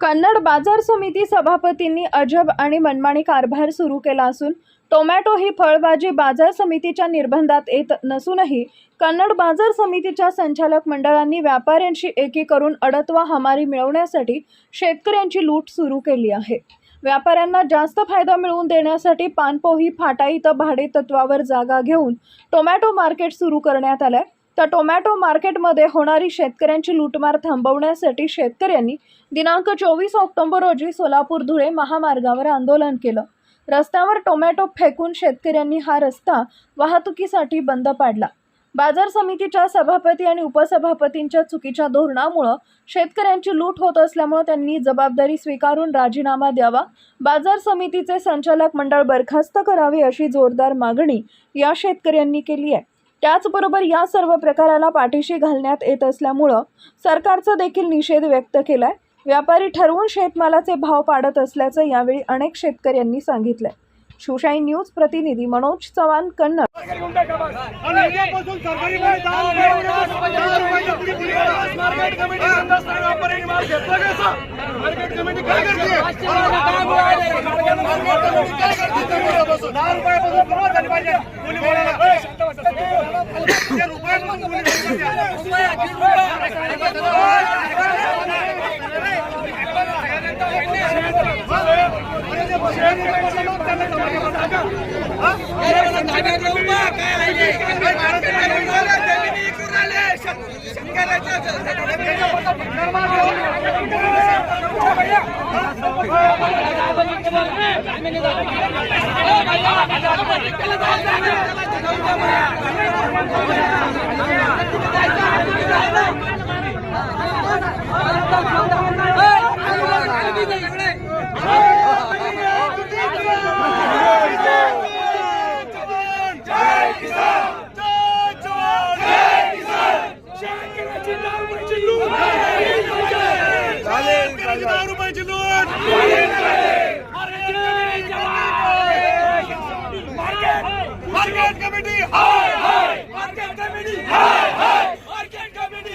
कन्नड बाजार समिती सभापतींनी अजब आणि मनमानी कारभार सुरू केला असून टोमॅटो ही फळभाजी बाजार समितीच्या निर्बंधात येत नसूनही कन्नड बाजार समितीच्या संचालक मंडळांनी व्यापाऱ्यांशी एकी करून अडतवा हमारी मिळवण्यासाठी शेतकऱ्यांची लूट सुरू केली आहे. व्यापाऱ्यांना जास्त फायदा मिळवून देण्यासाठी पानपोही फाटा इथं भाडे तत्वावर जागा घेऊन टोमॅटो मार्केट सुरू करण्यात आलंय. तर टोमॅटो मार्केटमध्ये होणारी शेतकऱ्यांची लूटमार थांबवण्यासाठी शेतकऱ्यांनी दिनांक चोवीस ऑक्टोबर रोजी सोलापूर धुळे महामार्गावर आंदोलन केलं. रस्त्यावर टोमॅटो फेकून शेतकऱ्यांनी हा रस्ता वाहतुकीसाठी बंद पाडला. बाजार समितीच्या सभापती आणि उपसभापतींच्या चुकीच्या धोरणामुळं शेतकऱ्यांची लूट होत असल्यामुळं त्यांनी जबाबदारी स्वीकारून राजीनामा द्यावा बाजार समितीचे संचालक मंडळ बरखास्त करावे अशी जोरदार मागणी या शेतकऱ्यांनी केली आहे. त्याचबरोबर या सर्व प्रकाराला पाठीशी घालण्यात येत असल्यामुळं सरकारचा देखील निषेध व्यक्त केलाय. व्यापारी ठरवून शेतमालाचे भाव पाडत असल्याचं यावेळी अनेक शेतकऱ्यांनी सांगितलंय. शिवशाही न्यूज प्रतिनिधी मनोज चव्हाण कन्नड. आणि उद्यापासून सरकारी माल दहा रुपये दहा रुपयाच्या पुढे पुढे करा. मार्केट कमिटी बंद असताना व्यापाऱ्यांनी माल घेतला कसा? मार्केट कमिटी काय करते मार्केट कमिटी काय करते उद्यापासून? दहा रुपयापासून सुरुवात झाली पाहिजे कोणी बोलायला त्या रुपयापासून कोणी बोलायला जय किसान जय जवान जय किसान शेतकऱ्याची दहा रुपयाची लूट शेतकऱ्याची दहा रुपयाची लूट market committee market committee market committee